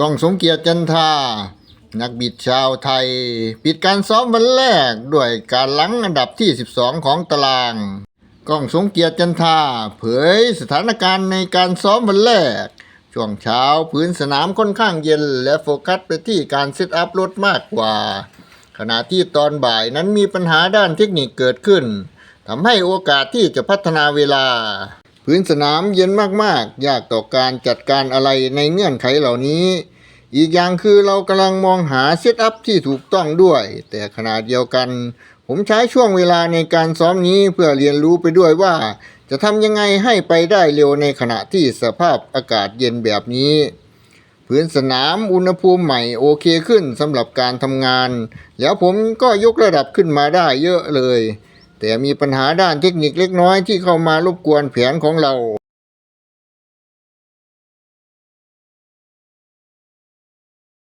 กองสมเกียรติจันทา นักบิดชาวไทย ปิดการซ้อมวันแรกด้วยการหลังอันดับที่ 12 ของตาราง กล้องสมเกียรติจันทา เผยสถานการณ์ในการซ้อมวันแรก ช่วงเช้าพื้นสนามค่อนข้างเย็น และโฟกัสไปที่การเซตอัพรถมากกว่า ขณะที่ตอนบ่ายนั้นมีปัญหาด้านเทคนิคเกิดขึ้นทำให้โอกาสที่จะพัฒนาเวลา พื้นสนามเย็นมากๆ ยากต่อการจัดการอะไรในเงื่อนไขเหล่านี้ อีกอย่างคือเรากำลังมองหาเซตอัพที่ถูกต้องด้วย แต่ขณะเดียวกัน ผมใช้ช่วงเวลาในการซ้อมนี้เพื่อเรียนรู้ไปด้วยว่า จะทำยังไงให้ไปได้เร็วในขณะที่สภาพอากาศเย็นแบบนี้พื้นสนามอุณหภูมิใหม่โอเคขึ้นสำหรับการทำงาน แล้วผมก็ยกระดับขึ้นมาได้เยอะเลย แต่มีปัญหาด้านเทคนิคเล็กน้อยที่เข้ามารบกวนแผนของเรา